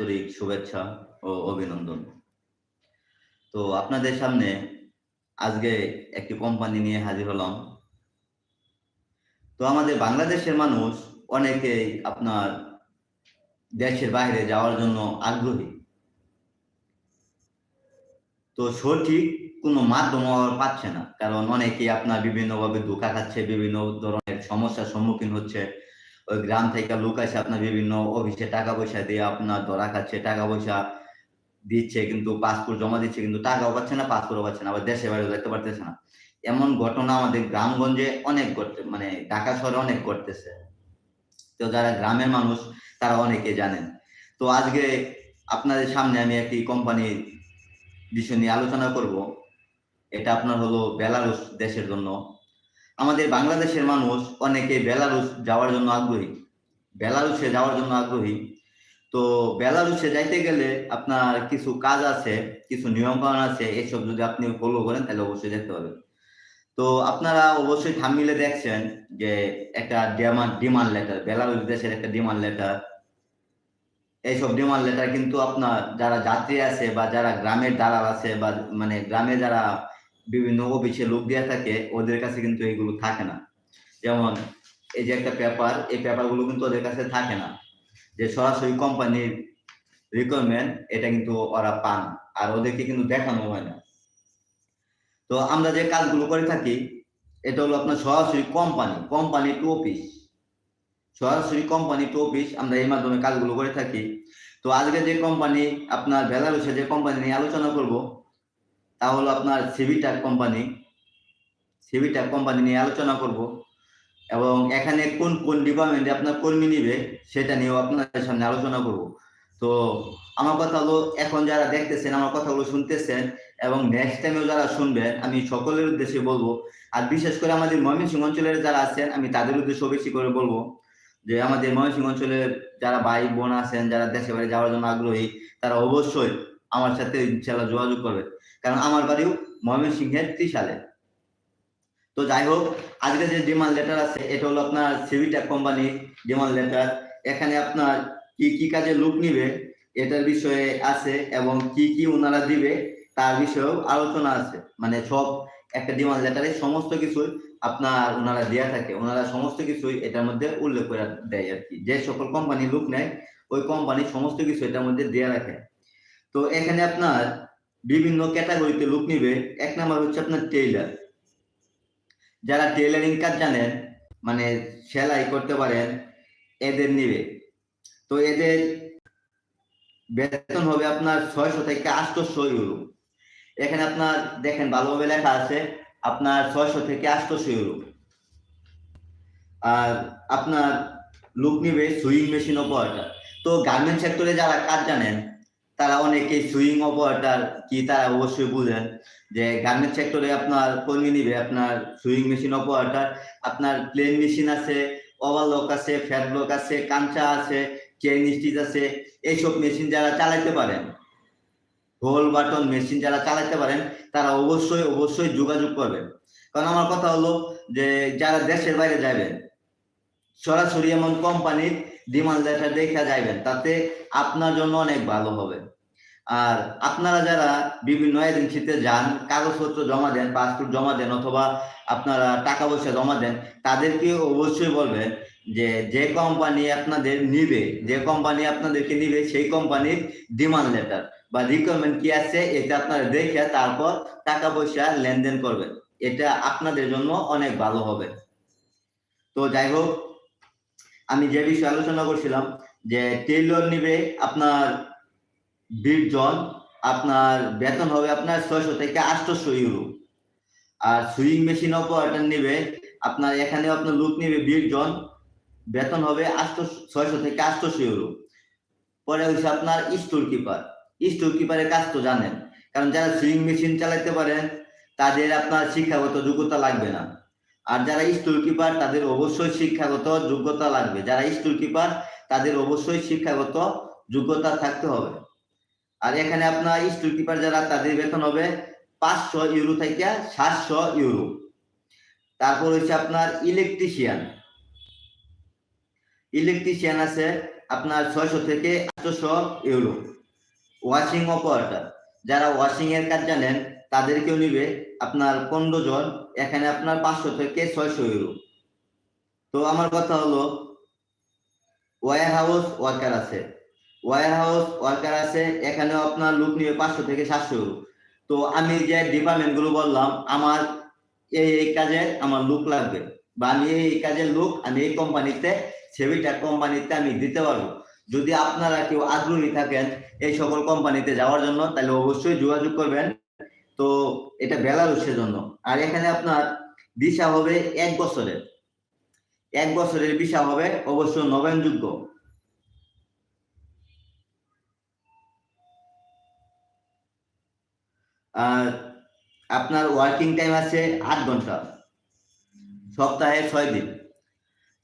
আন্তরিক শুভেচ্ছা ও অভিনন্দন। তো আপনাদের সামনে আজকে একটি কোম্পানি নিয়ে হাজির হলাম। তো আমাদের বাংলাদেশের মানুষ অনেকেই আপনার দেশের বাইরে যাওয়ার জন্য আগ্রহী। তো সঠিক কোনো মাধ্যম পাচ্ছে না, কারণ অনেকেই আপনার বিভিন্নভাবে ধোকা খাচ্ছে, বিভিন্ন ধরনের সমস্যার সম্মুখীন হচ্ছে। ওই গ্রাম থেকে লোক আসে আপনার বিভিন্ন অফিসে টাকা পয়সা দিয়ে আপনার ধরা খাচ্ছে, টাকা পয়সা দিচ্ছে, কিন্তু পাসপোর্ট জমা দিচ্ছে, কিন্তু টাকাও পাচ্ছে না পাসপোর্টও পাচ্ছে না, আবার দেশে বাইরে যেতে পারতেছে না। এমন ঘটনা আমাদের গ্রামগঞ্জে অনেক ঘটছে মানে ঢাকা শহরে অনেক ঘটতেছে। তো যারা গ্রামের মানুষ, তারা অনেকে জানেন। তো আজকে আপনাদের সামনে আমি একটি কোম্পানির বিষয় নিয়ে আলোচনা করব। এটা আপনার হলো বেলারুস দেশের জন্য। আমাদের বাংলাদেশের মানুষ অনেকে বেলারুস যাওয়ার জন্য আগ্রহী। বেলারুসে যাওয়ার জন্য আগ্রহী। তো বেলারুসে যাইতে গেলে আপনার কিছু কাজ আছে, কিছু নিয়ম কানুন আছে, এসব যদি আপনি ফলো করেন তাহলে অবশ্যই দেখতে পাবেন। তো আপনারা অবশ্যই থামিলে দেখছেন যে একটা ডিমান্ড ডিমান্ড লেটার বেলারুস দেশের একটা ডিমান্ড লেটার এইসব ডিমান্ড লেটার কিন্তু আপনার যারা যাত্রী আছে বা যারা গ্রামের দালাল আছে বা মানে গ্রামে যারা বিভিন্ন অফিসে লোক দেওয়া থাকে, ওদের কাছে কিন্তু এগুলো থাকে না। যেমন এই যে একটা পেপার, এই পেপারগুলো কিন্তু ওদের কাছে থাকে না। যে সরাসরি কোম্পানির রিকোয়ারমেন্ট এটা কিন্তু ওরা পান আর ওদেরকে কিন্তু দেখানো হয় না। তো আমরা যে কাজগুলো করে থাকি, এটা হলো আপনার সরাসরি কোম্পানি কোম্পানি টু অফিস সরাসরি কোম্পানি টু অফিস আমরা এই মাধ্যমে কাজগুলো করে থাকি। তো আজকে যে কোম্পানি আপনার বেলারুসে যে কোম্পানি নিয়ে আলোচনা করব তা হলো আপনার সিভিটাক কোম্পানি সিভিটাক কোম্পানি নিয়ে আলোচনা করব এবং এখানে কোন কোন ডিপার্টমেন্টে আপনার কর্মী নিবে সেটা নিয়েও আপনাদের সামনে আলোচনা করব। তো আমার কথা হলো, এখন যারা দেখতেছেন, আমার কথাগুলো শুনতেছেন এবং নেক্সট টাইমেও যারা শুনবেন, আমি সকলের উদ্দেশ্যে বলব, আর বিশেষ করে আমাদের ময়মনসিংহ অঞ্চলের যারা আছেন, আমি তাদের উদ্দেশ্যে বেশি করে বলব যে আমাদের ময়মনসিংহ অঞ্চলের যারা ভাই বোন আছেন, যারা দেশে বাড়ি যাওয়ার জন্য আগ্রহী, তারা অবশ্যই আমার সাথে ইনশাল্লাহ যোগাযোগ করবে। কারণ আমার বাড়িও ময়মনসিংহের ত্রিশালে। তো যাই হোক, আজকে যে ডিমান্ড লেটার আছে, এটা হলো আপনার সিভিটা কোম্পানি ডিমান্ড লেটার এখানে আপনার কি কি কাজে লোক নিবে, এটার বিষয়ে আছে এবং কি কি ওনারা দিবে, তার বিষয়েও আলোচনা আছে। মানে সব একটা ডিমান্ড লেটারে সমস্ত কিছুই আপনার ওনারা দেয়া থাকে। ওনারা সমস্ত কিছুই এটার মধ্যে উল্লেখ করে দেয় আর কি। যে সকল কোম্পানি লোক নেয়, ওই কোম্পানি সমস্ত কিছু এটার মধ্যে দেয়া রাখে। তো এখানে আপনার বিভিন্ন ক্যাটাগরিতে লোক নিবে। এক নাম্বার হচ্ছে আপনার টেইলার যারা টেইলারিং কাজ জানেন মানে সেলাই করতে পারেন, এদের নিবে। তো এদের বেতন হবে আপনার ছয়শো থেকে আটশোশো ইউরো এখানে আপনার দেখেন ভালোভাবে লেখা আছে, আপনার ছয়শো থেকে আটশোশো ইউরো আর আপনার লুক নিবে সুইং মেশিন অপারেটর তো গার্মেন্ট সেক্টরে যারা কাজ জানেন তারা অনেকে সুইং অপারেটর কি তারা অবশ্যই বুঝেন যে গার্মেন্ট সেক্টরে আপনার কর্মী নিবে, আপনার সুইং মেশিন অপারেটার, আপনার প্লেন মেশিন আছে ওভারলক আছে ফ্যাট ব্লক আছে, কাঞ্চা আছে চেইন স্টিচ আছে, এইসব মেশিন যারা চালাইতে পারেন হোল বাটন মেশিন যারা চালাতে পারেন, তারা অবশ্যই অবশ্যই যোগাযোগ করবেন। কারণ আমার কথা হলো যে যারা দেশের বাইরে যাবেন সরাসরি এমন কোম্পানির ডিমান্ড লেটার দেখা যাইবেন, তাতে আপনার জন্য অনেক ভালো হবে। আর আপনারা যারা বিভিন্ন এজেন্সিতে যান, কাগজপত্র জমা দেন পাসপোর্ট জমা দেন অথবা আপনারা টাকা পয়সা জমা দেন, তাদেরকে অবশ্যই বলবেন যে যে কোম্পানি আপনাদের নিবে, যে কোম্পানি আপনাদেরকে নিবে, সেই কোম্পানির ডিমান্ড লেটার বা রিকোয়ারমেন্ট কি আছে এটা আপনারা দেখে তারপর টাকা পয়সা লেনদেন করবেন। এটা আপনাদের জন্য অনেক ভালো হবে। তো যাই হোক, আমি যে বিষয়ে আলোচনা করছিলাম যে টেইলর নিবে আপনার বিশ জন আপনার বেতন হবে আপনার ছয়শো থেকে আটশোশো ইউরো। আর সুইং মেশিন অপারেটর নেবে, আপনার এখানে আপনার লুক নেবে বিশ জন বেতন হবে আটশো, ছয়শো থেকে আটশোশো ইউরো। পরে হচ্ছে আপনার স্টোর কিপার। স্টোর কিপারের কাজ তো জানেন, কারণ যারা সুইং মেশিন চালাতে পারেন, তাদের আপনার শিক্ষাগত যোগ্যতা লাগবে না। আর যারা স্টোর কিপার, তাদের অবশ্যই শিক্ষাগত যোগ্যতা লাগবে। যারা স্টোর কিপার, তাদের অবশ্যই শিক্ষাগত যোগ্যতা থাকতে হবে। আর এখানে আপনার স্টোর কিপার যারা, তাদের বেতন হবে পাঁচশো ইউরো থেকে সাতশো ইউরো তারপর হচ্ছে আপনার ইলেকট্রিশিয়ান ইলেকট্রিশিয়ান আছে আপনার ছয়শো থেকে আটশো ইউরো ওয়াশিং অপারেটর যারা ওয়াশিং এর কাজ জানেন, তাদেরকেও নিবে আপনার পনেরো জন, এখানে আপনার পাঁচশো থেকে ছয়শো ইউরো তো আমার কথা হলো ওয়ার হাউস ওয়ার্কার আছে। ওয়ার হাউস ওয়ার্কার আছে, এখানেও আপনার লোক নিবে পাঁচশো থেকে সাতশো। তো আমি যে ডিপার্টমেন্টগুলো বললাম, আমার এই এই কাজে আমার লোক লাগবে। বা আমি এই কাজের লোক, আমি এই কোম্পানিতে সেভিটা কোম্পানিতে আমি দিতে পারব। যদি আপনারা কেউ আগ্রহী থাকেন এই সকল কোম্পানিতে যাওয়ার জন্য, তাহলে অবশ্যই যোগাযোগ করবেন। তো এটা বেলারুশের জন্য। আর এখানে আপনার ভিসা হবে এক বছরের। এক বছরের ভিসা হবে অবশ্য নবায়নযোগ্য। আপনার ওয়ার্কিং টাইম আছে আট ঘণ্টা। সপ্তাহে ছয় দিন।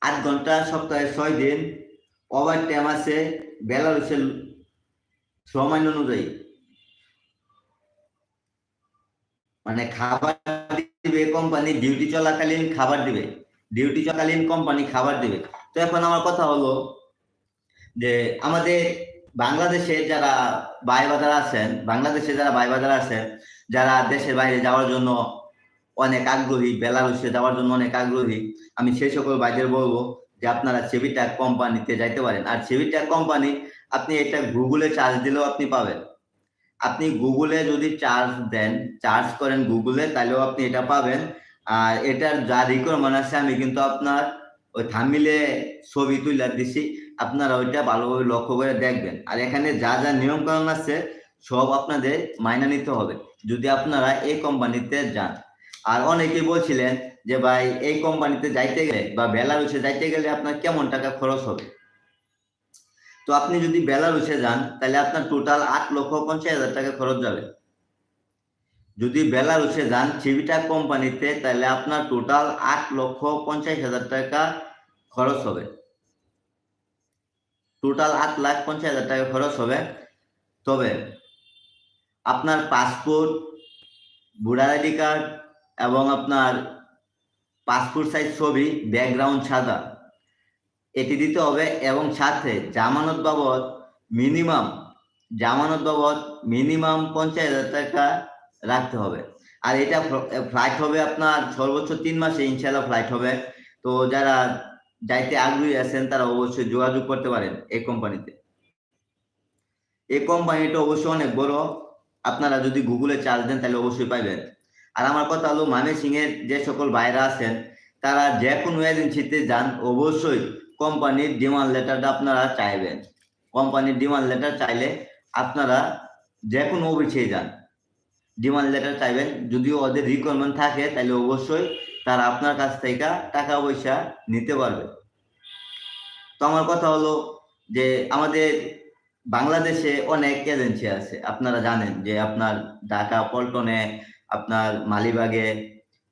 আট ঘণ্টা, সপ্তাহে ছয় দিন। ওভার টাইম আছে বেলারুসের সময় অনুযায়ী। মানে খাবার দিবে কোম্পানি ডিউটি চলাকালীন খাবার দিবে। ডিউটি চলাকালীন কোম্পানি খাবার দিবে। তো এখন আমার কথা হলো যে আমাদের বাংলাদেশে যারা ভাই বাজার আছেন, বাংলাদেশে যারা ভাই বাজার আছেন, যারা দেশের বাইরে যাওয়ার জন্য অনেক আগ্রহী বেলারুসে যাওয়ার জন্য অনেক আগ্রহী, আমি সেই সকল ভাইদের বলব যে আপনারা চেবিটা কোম্পানিতে যাইতে পারেন। আর চেবিটা কোম্পানি আপনি এটা গুগলে চার্জ দিলেও আপনি পাবেন। আপনি গুগলে যদি চার্জ দেন চার্জ করেন গুগলে তাহলেও আপনি এটা পাবেন। আর এটার যা রিকোয়ারমেন্ট আছে, আমি কিন্তু আপনার ওই থামিলে ছবি তুলে দিছি। আপনারা ওইটা ভালোভাবে লক্ষ্য করে দেখবেন। আর এখানে যা যা নিয়ম কানুন আছে, সব আপনাদের মাইনা নিতে হবে, যদি আপনারা এই কোম্পানিতে যান। আর অনেকেই বলছিলেন যে, ভাই, এই কোম্পানিতে যাইতে গেলে বা বেলারুসে যাইতে গেলে আপনার কেমন টাকা খরচ হবে? তো আপনি যদি বেলারুসে যান, তাহলে আপনার টোটাল আট লক্ষ পঞ্চাশ হাজার টাকা খরচ যাবে। যদি বেলারুসে যান চিবিটা কোম্পানিতে, তাহলে আপনার টোটাল আট লক্ষ পঞ্চাশ হাজার টাকা খরচ হবে। টোটাল আট লাখ পঞ্চাশ হাজার টাকা খরচ হবে। তবে আপনার পাসপোর্ট ভোটার আইডি কার্ড এবং আপনার পাসপোর্ট সাইজ ছবি ব্যাকগ্রাউন্ড সাদা, এটি দিতে হবে এবং সাথে জামানত বাবদ মিনিমাম জামানত বাবদ মিনিমাম পঞ্চাশ হাজার টাকা রাখতে হবে। আর এটা ফ্লাইট হবে আপনার সর্বোচ্চ তিন মাসে ইনশাল্লাহ ফ্লাইট হবে। তো যারা যাইতে আগ্রহী আছেন তারা অবশ্যই যোগাযোগ করতে পারেন এই কোম্পানিতে। এই কোম্পানিটা অবশ্যই অনেক বড়। আপনারা যদি গুগলে চার্জ দেন তাহলে অবশ্যই পাইবেন। আর আমার কথা হলো মানে সিং এর যে সকল ভাইরা আছেন, তারা যে কোনো এজেন্সিতে যান, অবশ্যই কোম্পানির ডিমান্ড লেটারটা আপনারা চাইবেন। কোম্পানির ডিমান্ড লেটার চাইলে আপনারা যে কোনো অফিসে যান। ডিমান্ড লেটার চাইবেন। যদিও ওদের রিকোয়ারমেন্ট থাকে, তাহলে অবশ্যই তারা আপনার কাছ থেকে টাকা পয়সা নিতে পারবে। তো আমার কথা হলো যে আমাদের বাংলাদেশে অনেক এজেন্সি আছে, আপনারা জানেন যে আপনার ঢাকা, পল্টনে, আপনার মালিবাগে,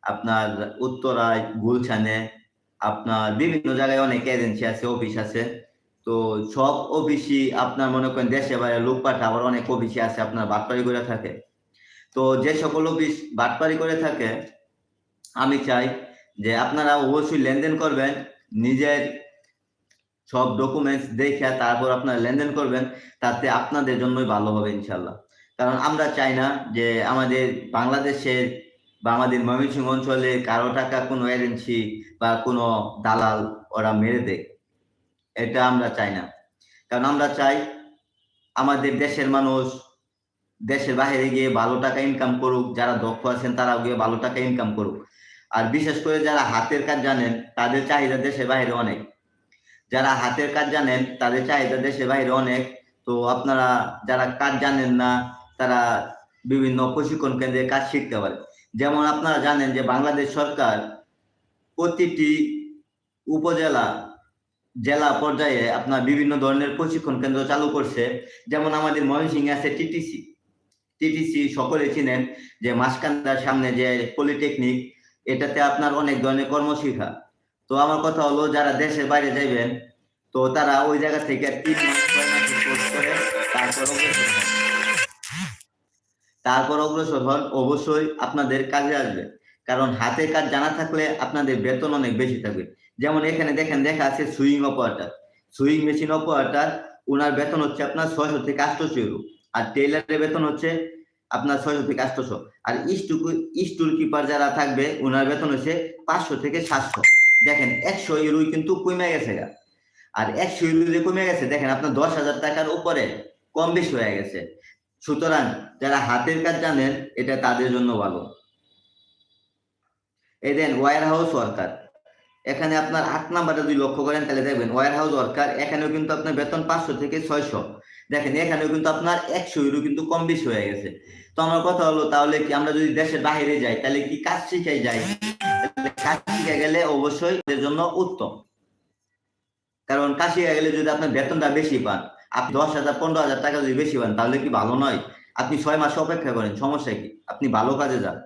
আপনার উত্তরায়, গুলশানে, আপনার বিভিন্ন জায়গায় অনেক এজেন্সি আছে, অফিস আছে। তো সব অফিসই আপনার মনে করেন দেশে বাইরে লোক পাঠা আবার অনেক অফিসই আছে আপনার বাটপাড়ি করে থাকে। তো যে সকল অফিস বাটপাড়ি করে থাকে আমি চাই যে আপনারা অবশ্যই লেনদেন করবেন, নিজের সব ডকুমেন্টস দেখে তারপর আপনারা লেনদেন করবেন, তাতে আপনাদের জন্যই ভালো হবে ইনশাল্লাহ কারণ আমরা চাই না যে আমাদের বাংলাদেশের বা আমাদের ময়মনসিংহ অঞ্চলে কারও টাকা কোনো এজেন্সি বা কোনো দালাল ওরা মেরে দেয়। এটা আমরা চাই না। কারণ আমরা চাই আমাদের দেশের মানুষ দেশের বাইরে গিয়ে ভালো টাকা ইনকাম করুক, যারা দক্ষ আছেন তারা গিয়ে ভালো টাকা ইনকাম করুক। আর বিশেষ করে যারা হাতের কাজ জানেন, তাদের চাহিদা দেশের বাইরে অনেক। যারা হাতের কাজ জানেন, তাদের চাহিদা দেশের বাইরে অনেক। তো আপনারা যারা কাজ জানেন না, তারা বিভিন্ন প্রশিক্ষণ কেন্দ্রে কাজ শিখতে পারে। যেমন আপনারা জানেন যে বাংলাদেশ সরকার প্রতিটি উপজেলা, জেলা পর্যায়ে আপনার বিভিন্ন ধরনের প্রশিক্ষণ কেন্দ্র চালু করছে। যেমন আমাদের ময়মনসিংহে আছে টিটিসি। টিটিসি সকলে চিনেন যে মাসকান্দার সামনে যে পলিটেকনিক এটাতে আপনার অনেক ধরনের কর্মশিক্ষা। তো আমার কথা হলো, যারা দেশের বাইরে যাইবেন, তো তারা ওই জায়গা থেকে তারপর। তারপর অগ্রসর হন, অবশ্যই আপনাদের কাজে আসবে। কারণ হাতের কাজ জানা থাকলে আপনাদের বেতন অনেক বেশি থাকবে। যেমন এখানে দেখেন, দেখা আছে sewing operator sewing machine operator ওনার বেতন হচ্ছে আপনার ছয়শো থেকে আটশোশো ইউরো। আর টেইলারের বেতন হচ্ছে আপনার ছয়শো থেকে আটশোশো আর স্টুল স্টুল কিপার যারা থাকবে ওনার বেতন হচ্ছে পাঁচশো থেকে সাতশো। দেখেন, একশো ইউরোই কিন্তু কমে গেছে আর একশো ইউরো যে কমে গেছে, দেখেন, আপনার দশ হাজার টাকার উপরে কম বেশি হয়ে গেছে। সুতরাং যারা হাতের কাজ জানেন, এটা তাদের জন্য ভালো। এই দেন ওয়ার হাউস ওয়ার্কার এখানে আপনার আট নাম্বারটা যদি লক্ষ্য করেন, তাহলে দেখবেন ওয়ার হাউস ওয়ার্কার এখানেও কিন্তু আপনার বেতন পাঁচশো থেকে ছয়শো। দেখেন, এখানেও কিন্তু আপনার একশো ইউরো কিন্তু কম বেশি হয়ে গেছে। তো আমার কথা হলো, তাহলে কি আমরা যদি দেশের বাইরে যাই, তাহলে কি কাজ শিখাই যাই কাজ শিখে গেলে অবশ্যই এর জন্য উত্তম। কারণ কাজ শিখে গেলে যদি আপনার বেতনটা বেশি পান, আপনি দশ হাজার, পনেরো হাজার টাকা যদি বেশি পান, তাহলে কি ভালো নয়? আপনি ছয় মাস অপেক্ষা করেন, সমস্যা কি? আপনি ভালো কাজে যান।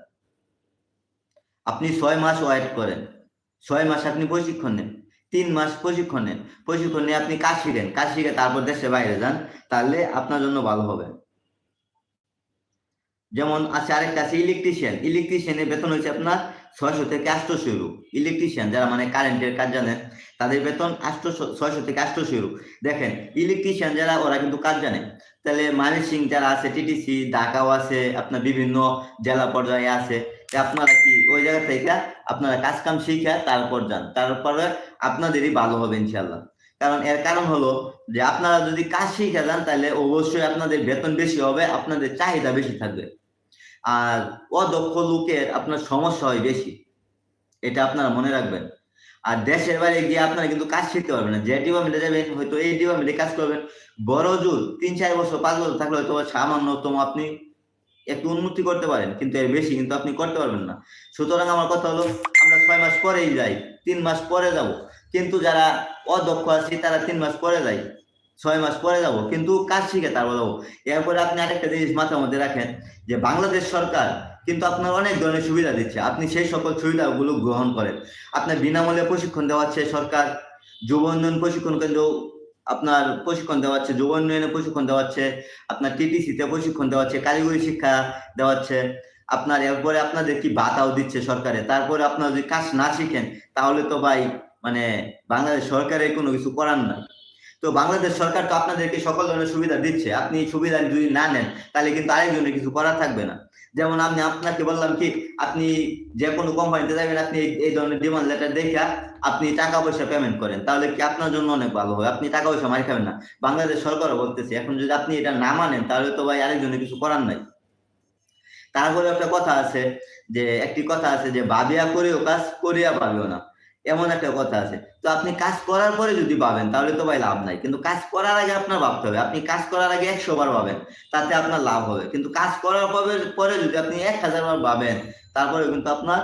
আপনি ছয় মাস ওয়েট করেন। ছয় মাস আপনি প্রশিক্ষণ নেন। তিন মাস প্রশিক্ষণ নেন। প্রশিক্ষণ নিয়ে আপনি কাজ শিখেন কাজ শিখে তারপর দেশের বাইরে যান, তাহলে আপনার জন্য ভালো হবে। যেমন আছে আরেকটা আছে ইলেকট্রিশিয়ান ইলেকট্রিশিয়ানের বেতন হচ্ছে আপনার ছয়শো থেকে আটশোশো ইউরো। ইলেকট্রিশিয়ান যারা মানে কারেন্টের কাজ জানেন, তাদের বেতন আটশোশো ছয়শো থেকে আটশোশো ইউরো। দেখেন ইলেকট্রিশিয়ান যারা, ওরা কিন্তু কাজ জানে। তাহলে মানি সিং যারা আছে টিটিসি ঢাকাও আছে, আপনার বিভিন্ন জেলা পর্যায়ে আছে। আপনারা কি ওই জায়গা থেকে আপনারা কাজ কাম শিখে তারপর যান। তারপরে আপনাদেরই ভালো হবে ইনশাল্লাহ কারণ এর কারণ হলো যে আপনারা যদি কাজ শিখে যান তাহলে অবশ্যই আপনাদের বেতন বেশি হবে, আপনাদের চাহিদা বেশি থাকবে। আর অদক্ষ লোকের আপনার সমস্যা হয় বেশি। এটা আপনারা মনে রাখবেন। আর দেশের বাইরে গিয়ে আপনারা কিন্তু কাজ শিখতে পারবেন না। যে ডিপার্টমেন্টে যাবেন, হয়তো এই ডিপার্টমেন্টে কাজ করবেন। বড় জোর তিন চার বছর, পাঁচ বছর থাকলে হয়তো সামান্যতম আপনি একটু উন্নতি করতে পারেন, কিন্তু এর বেশি কিন্তু আপনি করতে পারবেন না। সুতরাং আমার কথা হলো, আমরা ছয় মাস পরেই যাই, তিন মাস পরে যাব। কিন্তু যারা অদক্ষ আছে, তারা তিন মাস পরে যায়, ছয় মাস পরে যাব। কিন্তু কাজ শিখে তারপর যাব। এরপরে আপনি আরেকটা জিনিস মাথার মধ্যে রাখেন, যে বাংলাদেশ সরকার কিন্তু আপনার অনেক ধরনের সুবিধা দিচ্ছে। আপনি সেই সকল সুবিধাগুলো গ্রহণ করেন। আপনার বিনামূল্যে প্রশিক্ষণ দেওয়াচ্ছে সরকার, যুব উন্নয়ন প্রশিক্ষণ কেন্দ্র আপনার প্রশিক্ষণ দেওয়াচ্ছে, যুব উন্নয়নে প্রশিক্ষণ দেওয়াচ্ছে, আপনার টিটিসিতে প্রশিক্ষণ দেওয়াচ্ছে, কারিগরি শিক্ষা দেওয়াচ্ছে। আপনার এরপরে আপনাদের কি বাতাও দিচ্ছে সরকারে? তারপরে আপনারা যদি কাজ না শিখেন, তাহলে তো ভাই মানে বাংলাদেশ সরকারের কোনো কিছু করার নাই তো বাংলাদেশ সরকার তো আপনাদেরকে সকল ধরনের সুবিধা দিচ্ছে। আপনি সুবিধা যদি না নেন, তাহলে কিন্তু আরেকজনের কিছু করার থাকবে না। যেমন আমি আপনাকে বললাম কি, আপনি যে কোনো কোম্পানিতে যাবেন, আপনি এই ধরনের ডিমান্ড লেটার দেখে আপনি টাকা পয়সা পেমেন্ট করেন, তাহলে কি আপনার জন্য অনেক ভালো হয়? আপনি টাকা পয়সা মারি খাবেন না। বাংলাদেশ সরকারও বলতেছে, এখন যদি আপনি এটা না মানেন, তাহলে তো ভাই আরেকজনের কিছু করার নাই। তারপরে একটা কথা আছে, যে একটি কথা আছে যে ভাবিয়া করেও কাজ, করিয়া ভাবিও না। এমন একটা কথা আছে। তো আপনি কাজ করার পরে যদি পাবেন তাহলে তো ভাই লাভ নাই। কিন্তু কাজ করার আগে আপনার ভাবতে হবে। আপনি কাজ করার আগে একশো বার পাবেন তাতে আপনার লাভ হবে। কিন্তু কাজ করার পরে পরে যদি আপনি এক হাজার বার পাবেন তারপরে কিন্তু আপনার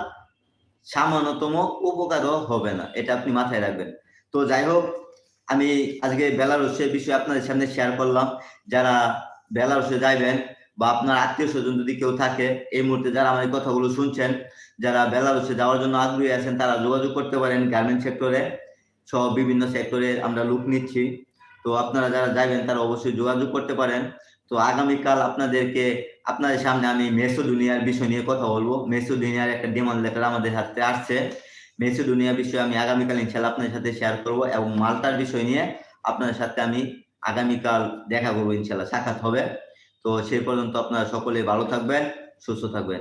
সামান্যতম উপকারও হবে না। এটা আপনি মাথায় রাখবেন। তো যাই হোক, আমি আজকে বেলারুসের বিষয়ে আপনাদের সামনে শেয়ার করলাম। যারা বেলারুসে যাইবেন বা আপনার আত্মীয় স্বজন যদি কেউ থাকে, এই মুহূর্তে যারা আমার কথাগুলো শুনছেন যারা বেলারুসে যাওয়ার জন্য আগ্রহী আছেন, তারা যোগাযোগ করতে পারেন গার্মেন্ট সেক্টরে সহ বিভিন্ন সেক্টরে আমরা লুক নিচ্ছি। তো আপনারা যারা যাবেন, তারা অবশ্যই যোগাযোগ করতে পারেন। তো আগামীকাল আপনাদেরকে, আপনাদের সামনে আমি মেসোডুনিয়ার বিষয় নিয়ে কথা বলব। মেসোডুনিয়ার একটা ডিমান্ড লেটার আমাদের হাতে আসছে। মেসো মেসোডুনিয়া বিষয়ে আমি আগামীকাল ইনশাল্লাহ আপনাদের সাথে শেয়ার করব এবং মালটার বিষয় নিয়ে আপনাদের সাথে আমি আগামীকাল দেখা করব ইনশাল্লাহ সাক্ষাৎ হবে। তো সেই পর্যন্ত আপনারা সকলে ভালো থাকবেন, সুস্থ থাকবেন।